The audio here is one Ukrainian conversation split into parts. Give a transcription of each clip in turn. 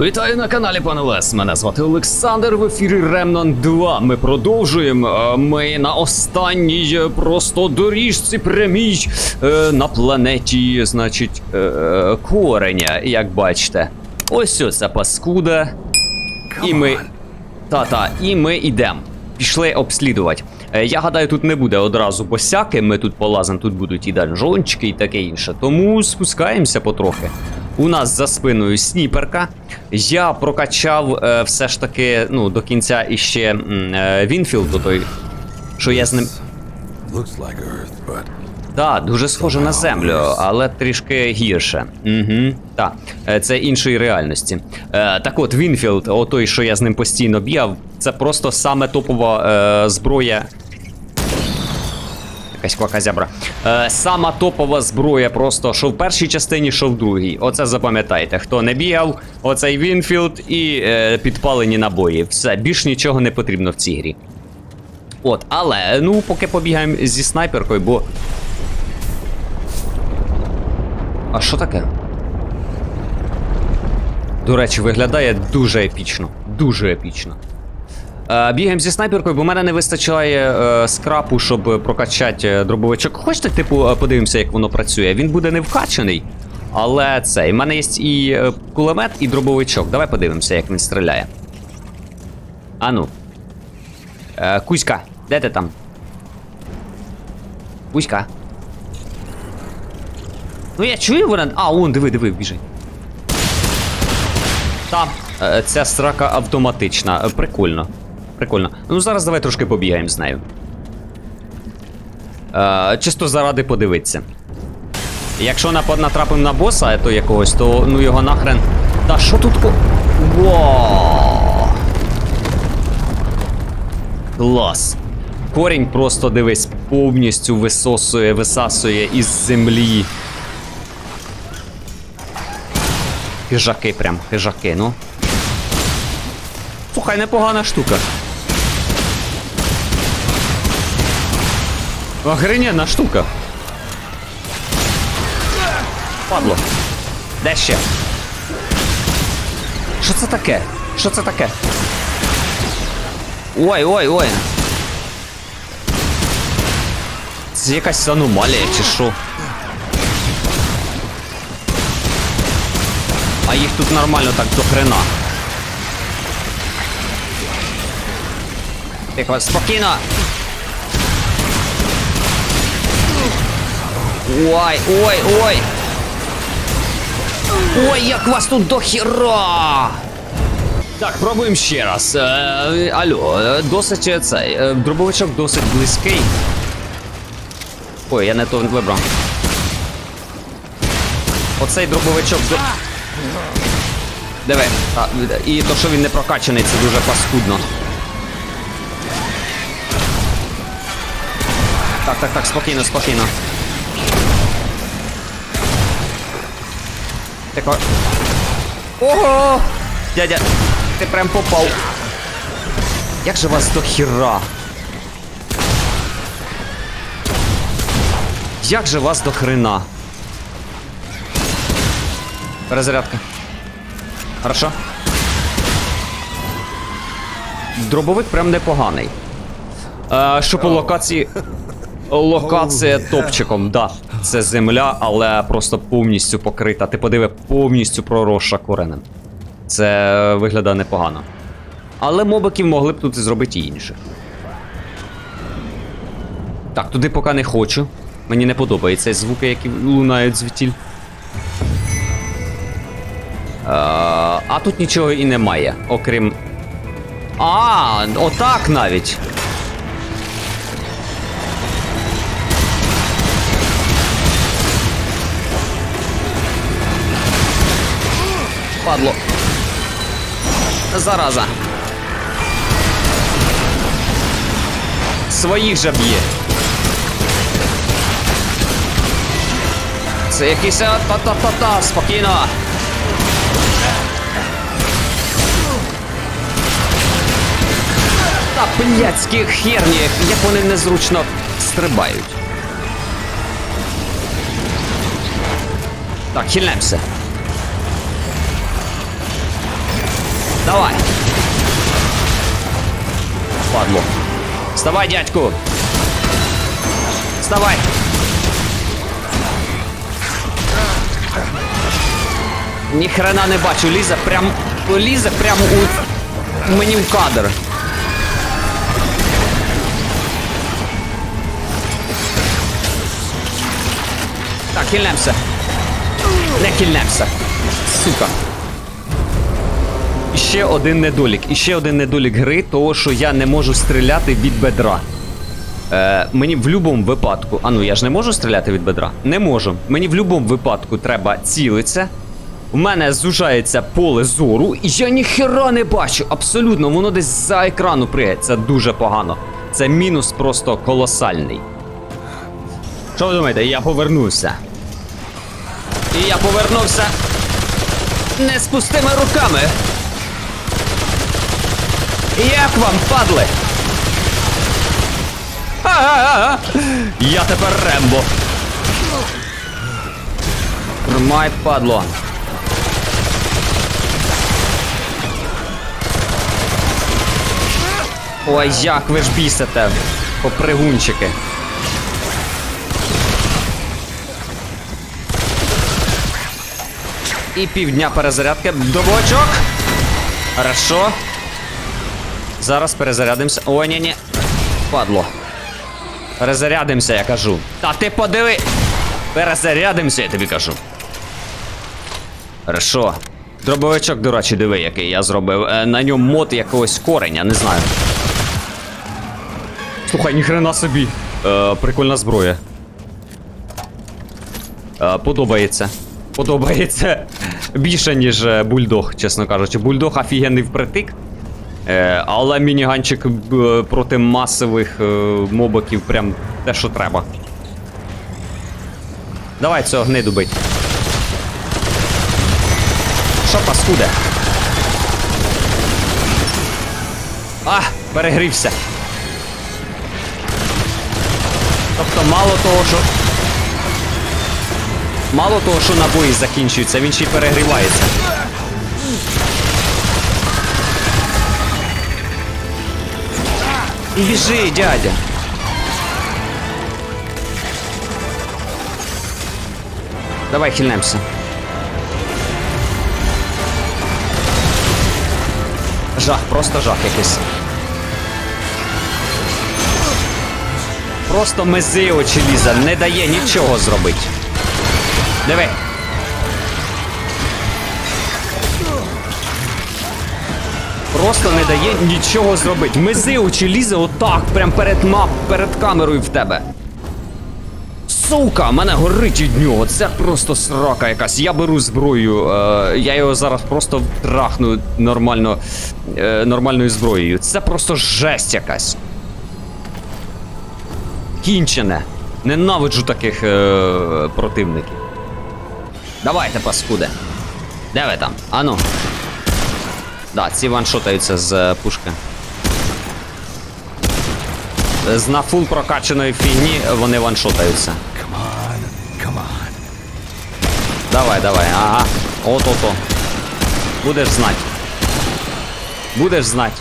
Вітаю на каналі пане Лес. Мене звати Олександр. В ефірі Ремнан 2. Ми продовжуємо. Е, Ми на останній е, просто доріжці прямій е, на планеті, значить, кореня, як бачите. Ось оця паскуда. І ми. Та-та, і ми йдемо. Пішли обслідувати. Я гадаю, тут не буде одразу босяки, ми тут полазимо, тут будуть і данжончики, і таке інше. Тому спускаємося потрохи. У нас за спиною сніперка. Я прокачав е, все ж таки ну, до кінця іще е, Вінфілд, той, що я з ним. Так, дуже схоже на землю, але трішки гірше. Угу, так, Е, це іншої реальності. Е, так от, Вінфілд, отой, що я з ним постійно б'яв, це просто саме топова е, зброя. Якась кваказябра. Е, сама топова зброя, просто що в першій частині, що в другій. Оце запам'ятайте. Хто не бігав, оцей Вінфілд і е, підпалені набої. Все, більш нічого не потрібно в цій грі. От, але ну поки побігаємо зі снайперкою, бо. А що таке? До речі, виглядає дуже епічно. Дуже епічно. Е, бігаємо зі снайперкою, бо в мене не вистачає е, скрапу, щоб прокачати е, дробовичок. Хочете, типу, е, подивимося, як воно працює? Він буде не вкачаний, але це. У мене є і е, кулемет, і дробовичок. Давай подивимося, як він стріляє. Ану. Е, Кузька, де ти там? Кузька. Ну я чую вона. А, он, диви, диви, біжить. Там. Е, Ця срака автоматична. Е, Прикольно. Прикольно. Ну зараз давай трошки побігаємо з нею. Е, чисто заради подивитися. Якщо натрапимо на боса, то якогось, то ну його нахрен. Та що тут ко. Во! Клас. Корінь просто дивись, повністю висосує, висасує із землі. Хижаки прям, хижаки, ну. Слухай, непогана штука. Охрененна штука. Падло. Де ще? Що це таке? Що це таке? Ой, ой, ой. Це якась аномалія чи що? А їх тут нормально так до хрена. Тихо, спокійно. Ой, ой, ой. Ой, як вас тут до хіра! Так, пробуємо ще раз. Е, алло, е, досить е, цей. е, Дробовичок досить близький. Ой, я не то вибрав. Оцей дробовичок до. Диви. А, і то, що він не прокачаний, це дуже паскудно. Так, так, так, спокійно, спокійно. Тихо. Ого! Дядя, ти прям попав. Як же вас до хіра? Як же вас до хрена? Перезарядка. Хорошо. Дробовик прям непоганий. Е, що по локації. Локація топчиком, да. Це земля, але просто повністю покрита. Ти подиви, повністю проросша коренем. Це е, виглядає непогано. Але мобиків могли б тут зробити і інше. Так, туди поки не хочу. Мені не подобаються звуки, які лунають звідтіль. Е, а тут нічого і немає, окрім. А, отак навіть. Падло. Зараза. Своїх же б'є. Це якийсь та-та-та-та, спокійно. Та блядські херні, як вони незручно стрибають. Так, хильнемося. Давай. Падло. Вставай, дядьку. Вставай. Ніхрена не бачу, лізе прям. Лізе прямо у мені в кадр. Так, хильнемося. Не хильнемося. Сука. Ще один недолік. І ще один недолік гри, того, що я не можу стріляти від бедра. Е, мені в будь-якому випадку. А ну я ж не можу стріляти від бедра? Не можу. Мені в будь-якому випадку треба цілитися. У мене зужається поле зору, і я ніхера не бачу. Абсолютно, воно десь за екрану пригає. Це дуже погано. Це мінус просто колосальний. Що ви думаєте, я повернувся? І я повернувся не з пустими руками. Як вам, падли? А-а-а! Я тепер Рембо. Тримай, падло. Ой, як ви ж бісите, попригунчики. І півдня перезарядки. Добочок. Хорошо. Зараз перезарядимося. О, ні, ні. Падло. Перезарядимося, я кажу. Та ти подиви. Перезарядимося, я тобі кажу. Хорошо. Дробовичок, до речі, диви, який я зробив. Е, на ньому мод якогось кореня, не знаю. Слухай, ніхрена собі. Е, прикольна зброя. Е, подобається. Подобається більше, ніж е, бульдог, чесно кажучи. Бульдог офігенний впритик. Е, але мініганчик е, проти масових е, мобиків прям те, що треба. Давай цього гниду бить. Що паскуде? А, перегрівся. Тобто мало того, що. Мало того, що набої закінчуються, він ще й перегрівається. І біжи, дядя. Давай хильнемся. Жах, просто жах якийсь. Просто мези очі ліза, не дає нічого зробити. Диви. Просто не дає нічого зробити. Мези очі лізе отак, прям перед мап, перед камерою в тебе. Сука, мене горить від нього. Це просто срака якась. Я беру зброю. Е, я його зараз просто трахну нормально, е, нормальною зброєю. Це просто жесть якась. Кінчене. Ненавиджу таких е, противників. Давайте, паскуде. Де ви там? Ану. Да, ці ваншотаються з е, пушки. З на фул прокачаної фігні вони ваншотаються. Come on, come on. Давай, давай, ага. От-ото. Будеш знать. Будеш знать.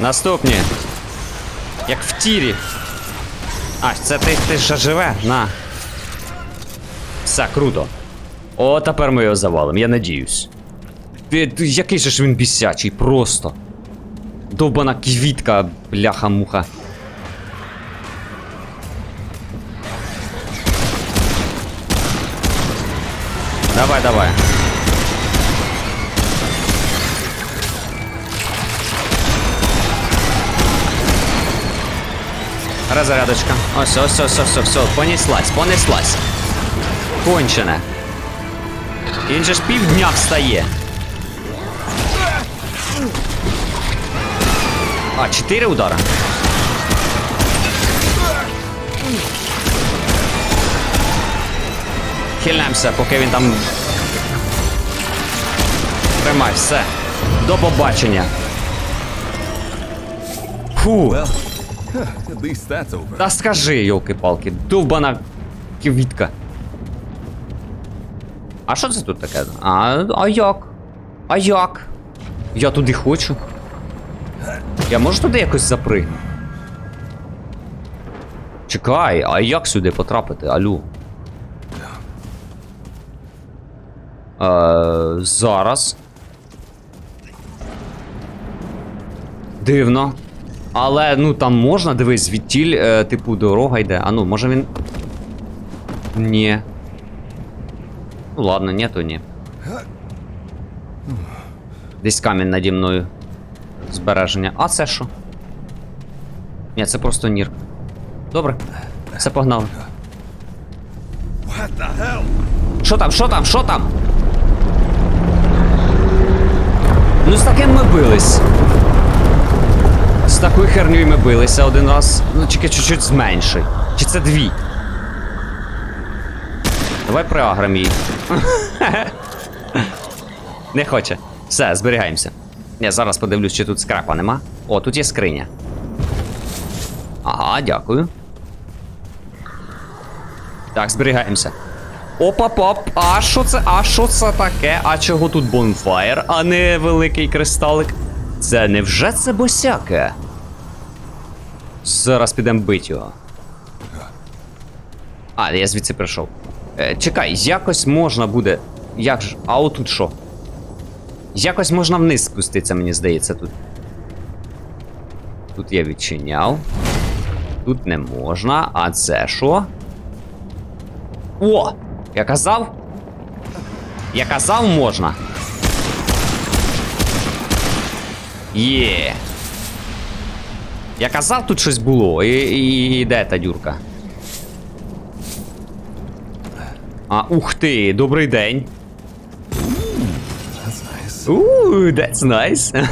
Наступні. Як в тірі. А, це ти, ти ще живе? На. Все, круто. О, тепер ми його завалимо, я надіюсь. Ти, який же ж він бісячий, просто. Довбана квітка, бляха-муха. Давай, давай. Разрядочка. Ось, ось, ось, ось, ось, ось. Понеслась, понеслась. Кончене. Він же ж півдня встає. А, чотири удара. Хильнемося, поки він там. Тримай, все. До побачення. Фу. Та скажи, йолки-палки, довбана квітка. А що це тут таке? А, а як? А як? Я туди хочу. Я можу туди якось запригнути? Чекай, а як сюди потрапити, алю? Е, зараз. Дивно. Але ну там можна, дивись, звідтіль, е, типу, дорога йде. А ну, може він. Ні. Ну ладно, ні, то ні. Десь камінь наді мною. Збереження. А це що? Ні, це просто нір. Добре. Все погнали. Що там, що там, що там? Ну з таким ми бились. З такою хернею ми билися один раз. Ну тільки чуть-чуть зменший. Чи це дві? Давай приаграм її. Не хоче. Все, зберігаємося. Я зараз подивлюсь, чи тут скрапа нема. О, тут є скриня. Ага, дякую. Так, зберігаємося. Опа-пап, а що це? А що це таке? А чого тут бонфаєр, а не великий кристалик? Це невже це босяке? Зараз підемо бить його. А, я звідси прийшов. Е, чекай, якось можна буде. Як ж. А отут що? Якось можна вниз спуститися, мені здається, тут. Тут я відчиняв. Тут не можна. А це що? О! Я казав? Я казав можна. Є. Я казав, тут щось було. І, і, і де та дюрка? А, ух ти, добрий день. Ууу, that's nice.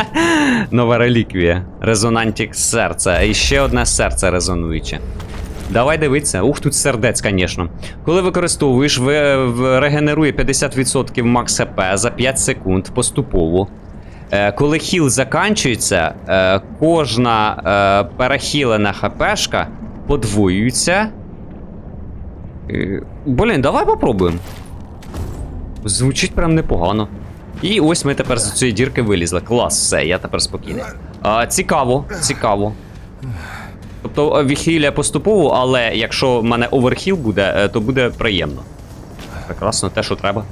Нова реліквія. Резонантік серця. І ще одне серце резонуюче. Давай дивитися. Ух, тут сердець, звісно. Коли використовуєш, ви, в- регенерує 50% макс ХП за 5 секунд поступово. Е, коли хіл заканчується, е, кожна е, перехилена ХПшка подвоюється. Е, блін, давай попробуємо. Звучить прям непогано. І ось ми тепер з цієї дірки вилізли. Клас, все, я тепер спокійний. А, цікаво, цікаво. Тобто е, віхіля поступово, але якщо в мене оверхіл буде, е, то буде приємно. Прекрасно, те, що треба.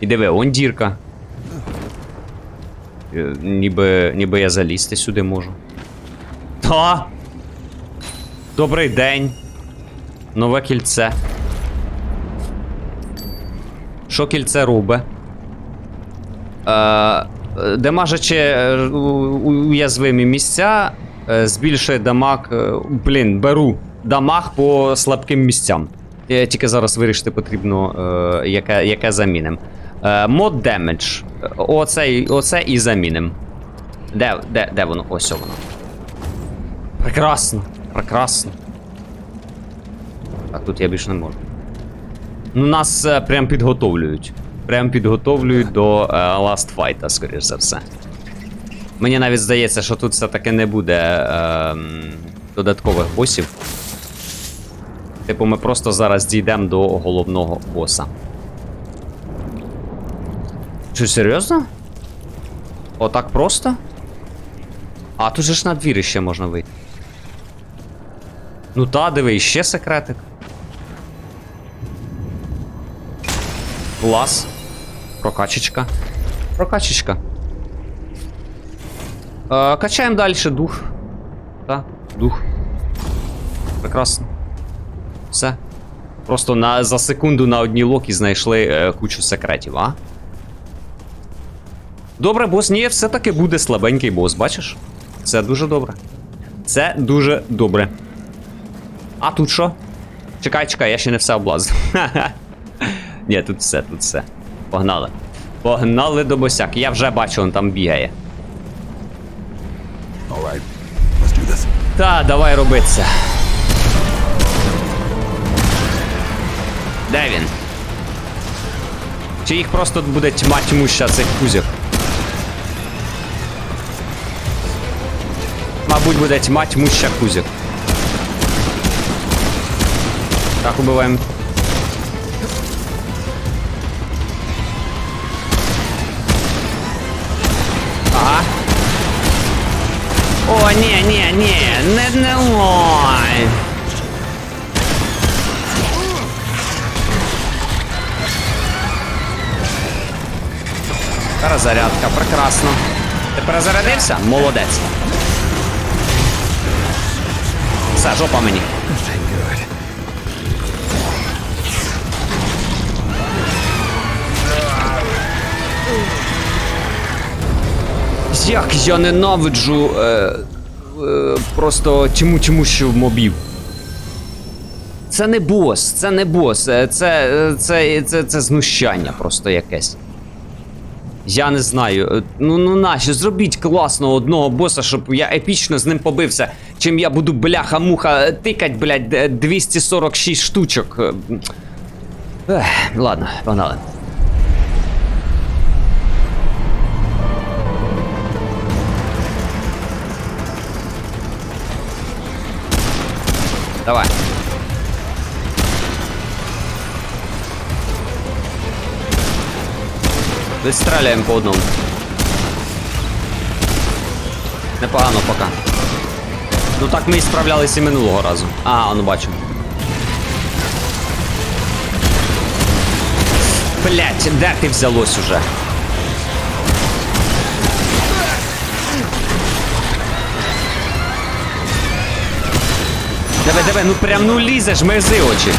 І диви, он дірка. Ніби, ніби я залізти сюди можу. Та! Добрий день. Нове кільце. Що кільце робить? Е, демажачи е, уязвимі місця, е, збільшує дамаг. е, Блін, беру дамаг по слабким місцям. Я тільки зараз вирішити потрібно, е, яке, яке заміним. Е, damage. Е, Оце, оце і заміним. Де, де, де воно? Ось воно. Прекрасно, прекрасно. Так, тут я більше не можу. Ну, нас е, прям підготовлюють. Прям підготовлюють до е, Last Fight, скоріш за все. Мені навіть здається, що тут все-таки не буде е, додаткових босів. Типу, ми просто зараз дійдемо до головного боса. Що, серйозно? Отак просто? А тут же ж на двір ще можна вийти. Ну та, диви, ще секретик. Клас. Прокачечка. Прокачечка. Е, качаємо далі дух. Так, дух. Прекрасно. Все. Просто на, за секунду на одній локі знайшли е, кучу секретів, а? Добре, бос, ні, все-таки буде слабенький бос, бачиш? Це дуже добре. Це дуже добре. А тут що? Чекай, чекай, я ще не все облазив. Ні, тут все, тут все. Погнали. Погнали до босяк. Я вже бачу, він там бігає. Right, let's do this. Та, давай роби це. Де він? Чи їх просто буде тьма тьмуща цих кузів? Мабуть, буде тьма тьмуща кузів. Так, убиваємо. Ні, ні, ні, не, не ой. Перезарядка, прекрасно. Ти перезарядився? Молодець. Все, жопа мені. Як я ненавиджу е, просто чому чому що мобів. Це не бос, це не бос, е, це, е, це, це, це знущання просто якесь. Я не знаю. е, Ну ну нащо, зробіть класно одного боса, щоб я епічно з ним побився, чим я буду бляха-муха тикать, блядь, 246 штучок. Е, Ех, ладно, погнали. Давай. Відстріляємо по одному. Непогано поки. Ну так ми і справлялися минулого разу. А, ну бачу. Блять, де ти взялось уже? Давай, давай, ну прям ну лізеш, мерзи очі.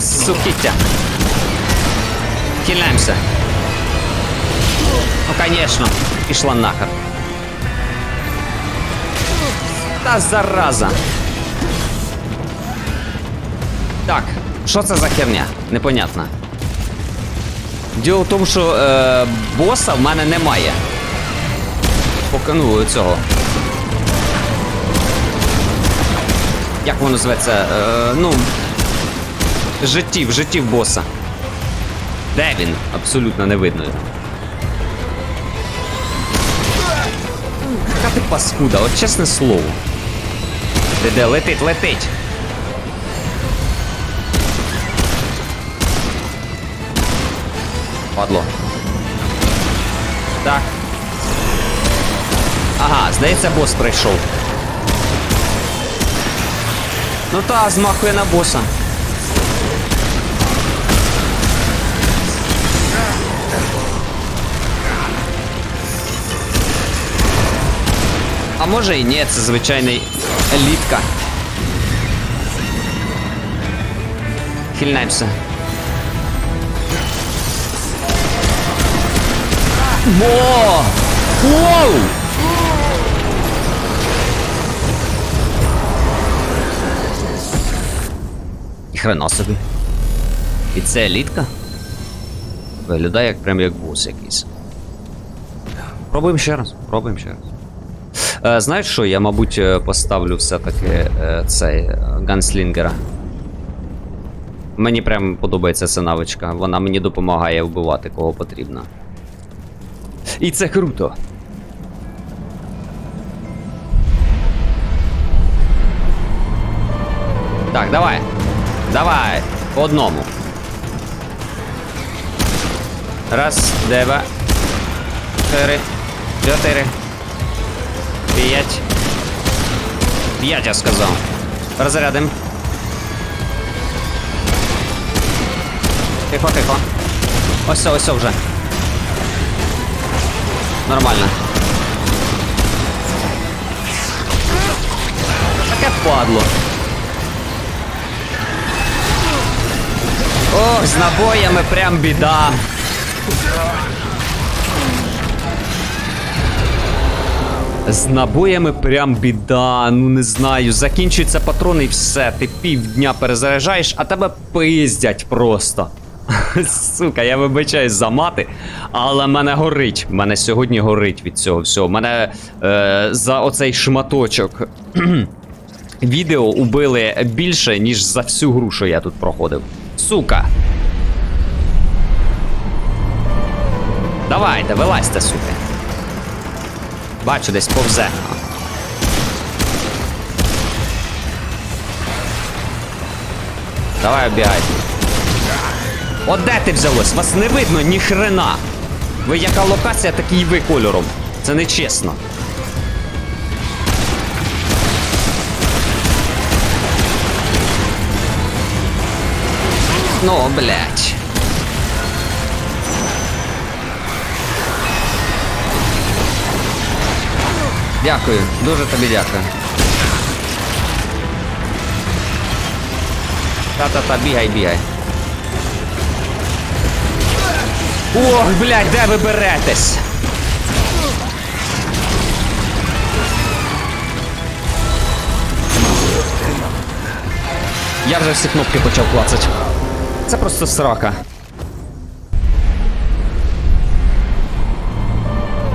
Сукиття. Хиляємося. Ну, конечно. Пішла нахер. Та зараза. Так, що це за херня? Непонятно. Діло в тому, що е, боса в мене немає. Поки ну цього. Як воно зветься? Е, ну. Життів, життів боса. Де він? Абсолютно не видно. Яка ти паскуда, от чесне слово. Де де летить, летить. Падло. Так. Ага, здається, бос прийшов. Ну та, змахує на боса. А може і ні, це звичайний елітка. Хильнаємося. Во! Воу! І хрена собі. І це елітка? Виглядає як прям як бус якийсь. Пробуємо ще раз, пробуємо ще раз. Е, знаєш що, я, мабуть, е, поставлю все-таки е, цей е, ганслінгера. Мені прям подобається ця навичка. Вона мені допомагає вбивати кого потрібно. І це круто. Так, давай. Давай. По одному. Раз, два, чотири, чотири. П'ять. П'ять, я сказав. Розрядим. Тихо, тихо. Ось це, ось це вже. Нормально. Таке падло. Ох, з набоями прям біда. З набоями прям біда, ну не знаю. Закінчуються патрони і все. Ти півдня перезаряджаєш, а тебе пиздять просто. Сука, я вибачаюсь за мати, але мене горить. Мене сьогодні горить від цього всього. Мене е, за оцей шматочок відео убили більше, ніж за всю гру, що я тут проходив. Сука. Давайте, вилазьте, сука. Бачу, десь повзе. Давай оббігай. От де ти взялось? Вас не видно ні хрена. Ви яка локація, такий і ви кольором. Це не чесно. Ну, блядь. Дякую, дуже тобі дякую. Та-та-та, бігай, бігай. Ох, блядь, де ви беретесь? Я вже всі кнопки почав клацати. Це просто срака.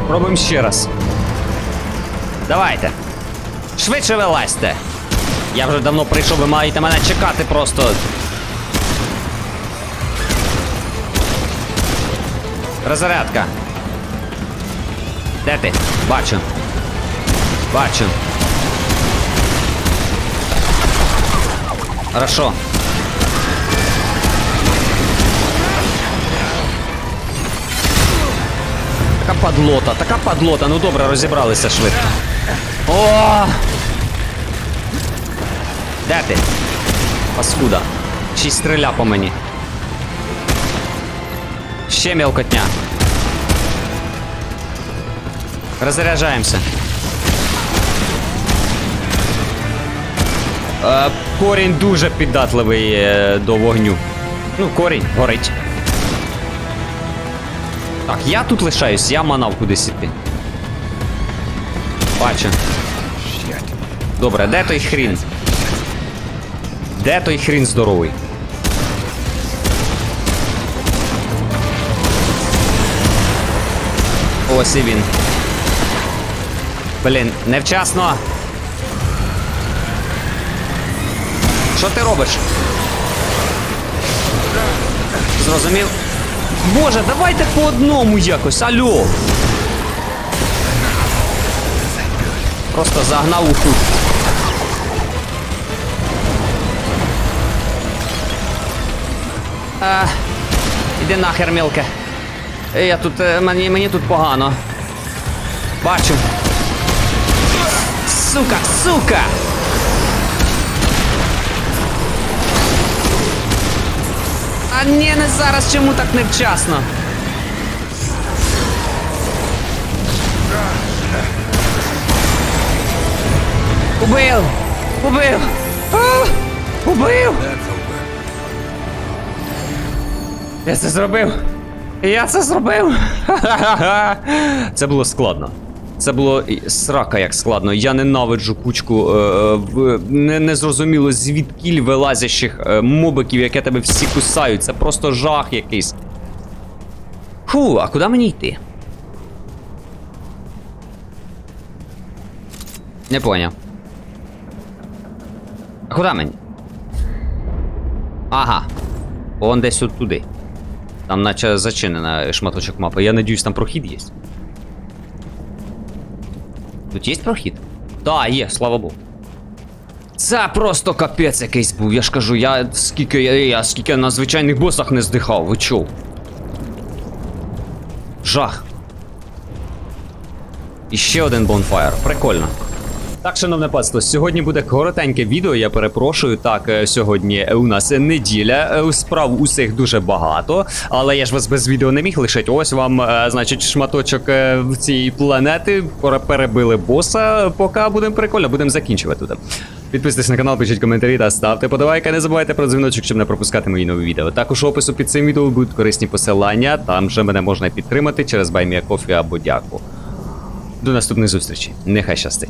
Пробуємо ще раз. Давайте. Швидше вилазьте. Я вже давно прийшов, ви маєте мене чекати просто. Розрядка. Де ти? Бачу. Бачу. Хорошо. Така падлота, така падлота. Ну добре, розібралися швидко. О! Де ти? Паскуда. Й стріля по мені. Ще мелкотня. Розряджаємося. Е, корінь дуже піддатливий е, до вогню. Ну, корінь горить. Так, я тут лишаюсь, я манав кудись іти. Бачу. Добре, де той хрін? Де той хрін здоровий? Ось і він. Блін, невчасно. Що ти робиш? Зрозумів? Боже, давайте по одному якось, алло. Просто загнав у кут. А, іди нахер, мілке. Е, Я тут. е, Мені, мені тут погано. Бачу. Сука, сука! А ні, не зараз, чому так невчасно? Убив! Убив! А! Убив! Я це зробив! Я це зробив! Це було складно. Це було срака як складно. Я ненавиджу кучку е, в не, незрозуміло звідкіль вилазящих е, мобиків, яке тебе всі кусають. Це просто жах якийсь. Фу, а куди мені йти? Не поняв. А куди мені? Ага. Он десь от туди. Там наче зачинена шматочок мапи. Я надіюсь, там прохід є. Тут є прохід? Так, є, слава Богу. Це просто капець якийсь був. Я ж кажу, я скільки я, я скільки на звичайних босах не здихав, ви чув? Жах. І ще один бонфаєр. Прикольно. Так, шановне панство, сьогодні буде коротеньке відео. Я перепрошую. Так, е, сьогодні у нас неділя. е, Справ усіх дуже багато. Але я ж вас без відео не міг лишити. Ось вам, е, значить, шматочок в цієї планети. Перебили боса. Поки будемо прикольно, будемо закінчувати тут. Підписуйтесь на канал, пишіть коментарі та ставте подавайка. Не забувайте про дзвіночок, щоб не пропускати мої нові відео. Також у опису під цим відео будуть корисні посилання. Там же мене можна підтримати через BuyMeACoffee або дяку. До наступних зустрічей. Нехай щастить.